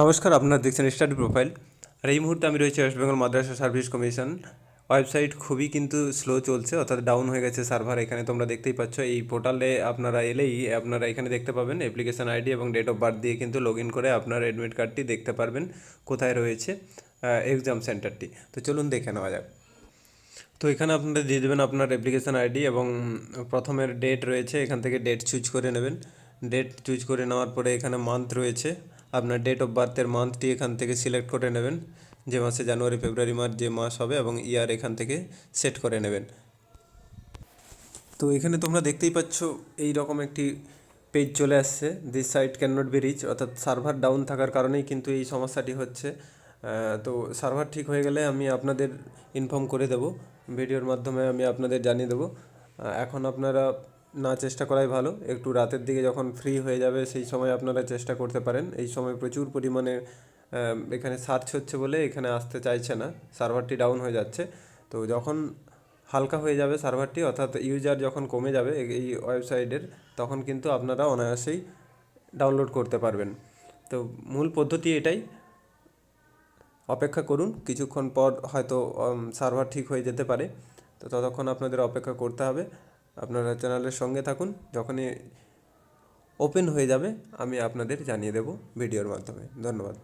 নমস্কার, আপনারা দেখছেন স্টাডি প্রোফাইল আর এই মুহূর্তে আমি রয়েছি West Bengal Madrasah service commission website খুবই কিন্তু স্লো চলছে, অর্থাৎ ডাউন হয়ে গেছে সার্ভার এখানে, তোমরা দেখতেই পাচ্ছ। এই পোর্টালে আপনারা এলেই আপনারা এখানে দেখতে পাবেন অ্যাপ্লিকেশন আইডি এবং ডেট অফ বার্থ দিয়ে কিন্তু লগ ইন করে আপনার অ্যাডমিট কার্ডটি দেখতে পারবেন কোথায় রয়েছে এক্সাম সেন্টারটি তো চলুন দেখে নেওয়া যাক। তো এখানে আপনারা দিয়ে দেবেন আপনার অ্যাপ্লিকেশান আইডি এবং প্রথমের ডেট রয়েছে, এখান থেকে ডেট চুজ করে নেবেন। ডেট চুজ করে নেওয়ার পরে এখানে মান্থ রয়েছে। আপনার ডেট অফ বার্থের মান্থটি এখান থেকে সিলেক্ট করে নেবেন। যে মাসে জানুয়ারি, ফেব্রুয়ারি, মার্চ যে মাস হবে এবং ইয়ার এখান থেকে সেট করে নেবেন। তো এখানে তোমরা দেখতেই পাচ্ছ এই রকম একটি পেজ চলে আসছে। This site can not be reach অর্থাৎ সার্ভার ডাউন থাকার কারণেই কিন্তু এই সমস্যাটি হচ্ছে। তো সার্ভার ঠিক হয়ে গেলে আমি আপনাদের ইনফর্ম করে দেব। ভিডিওর মাধ্যমে আমি আপনাদের জানিয়ে দেবো। এখন আপনারা না চেষ্টা করাই ভালো। একটু রাতের দিকে যখন ফ্রি হয়ে যাবে, সেই সময় আপনারা চেষ্টা করতে পারেন। এই সময় প্রচুর পরিমাণে এখানে সার্চ হচ্ছে বলে এখানে আসতে চাইছে না। সার্ভারটি ডাউন হয়ে যাচ্ছে। তো যখন হালকা হয়ে যাবে সার্ভারটি অর্থাৎ ইউজার যখন কমে যাবে এই- ওয়েবসাইটের তখন কিন্তু আপনারা অনায়াসেই ডাউনলোড করতে পারবেন। তো মূল পদ্ধতি এটাই। অপেক্ষা করুন, কিছুক্ষণ পর হয়তো সার্ভার ঠিক হয়ে যেতে পারে। তো ততক্ষণ আপনাদের অপেক্ষা করতে হবে। আপনারা চ্যানেলের সঙ্গে থাকুন, যখনই ওপেন হয়ে যাবে, আমি আপনাদের জানিয়ে দেব ভিডিওর মাধ্যমে। ধন্যবাদ।